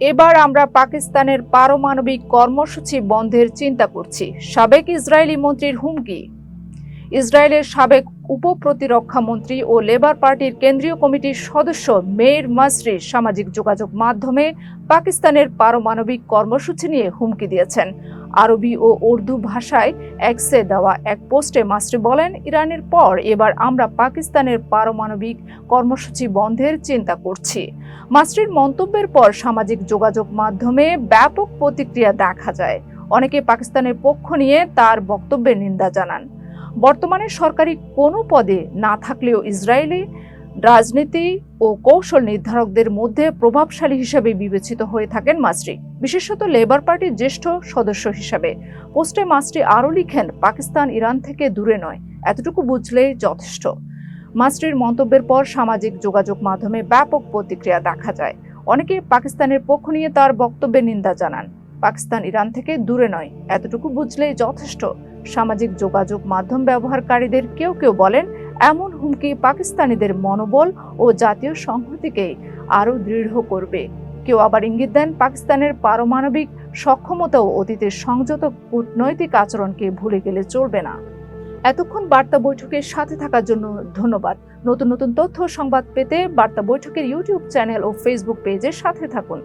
এবার আমরা পাকিস্তানের পারমাণবিক কর্মসূচি বন্ধের চিন্তা করছি। সাবেক ইসরায়েলি মন্ত্রীর হুমকি। ইসরায়েলের সাবেক উপপ্রতিরক্ষা মন্ত্রী ও লেবার পার্টির কেন্দ্রীয় কমিটির সদস্য মেয়ের মাসরি সামাজিক যোগাযোগ মাধ্যমে পাকিস্তানের পারমাণবিক কর্মসূচি নিয়ে হুমকি দিয়েছেন। আরবি ও উর্দু ভাষায় এক্সে দেওয়া এক পোস্টে মাসরি বলেন, ইরানের পর এবার আমরা পাকিস্তানের পারমাণবিক কর্মসূচি বন্ধের চিন্তা করছি। মাসরির মন্তব্যের পর সামাজিক যোগাযোগ মাধ্যমে ব্যাপক প্রতিক্রিয়া দেখা যায়। অনেকে পাকিস্তানের পক্ষ নিয়ে তার বক্তব্যের নিন্দা জানান। বর্তমানে সরকারি কোনো পদে না থাকলেও ইসরায়েলি রাজনীতি ও কৌশল নির্ধারকদের মধ্যে প্রভাবশালী হিসেবে বিবেচিত হয়ে থাকেন মাসরি। বিশেষত লেবার পার্টির জ্যেষ্ঠ সদস্য হিসাবে। পোস্টে মাসরি আরও লিখেন, পাকিস্তান ইরান থেকে দূরে নয়। এতটুকু বুঝলেই যথেষ্ট। মাসরির মন্তব্যের পর সামাজিক যোগাযোগ মাধ্যমে ব্যাপক প্রতিক্রিয়া দেখা যায়। অনেকে পাকিস্তানের পক্ষ নিয়ে তার বক্তব্যের নিন্দা জানান, পাকিস্তান ইরান থেকে দূরে নয়। এতটুকু বুঝলেই যথেষ্ট। সামাজিক যোগাযোগ মাধ্যম ব্যবহারকারীদের কেউ কেউ বলেন, এমন হুমকি পাকিস্তানিদের মনোবল ও জাতীয় সংহতিকে আরও দৃঢ় করবে। কেউ আবার ইঙ্গিত দেন, পাকিস্তানের পারমাণবিক সক্ষমতা ও অতীতের সংযত কূটনৈতিক আচরণকে ভুলে গেলে চলবে না। এতক্ষণ বার্তা বৈঠকের সাথে থাকার জন্য ধন্যবাদ। নতুন নতুন তথ্য সংবাদ পেতে বার্তা বৈঠকের ইউটিউব চ্যানেল ও ফেসবুক পেজের সাথে থাকুন।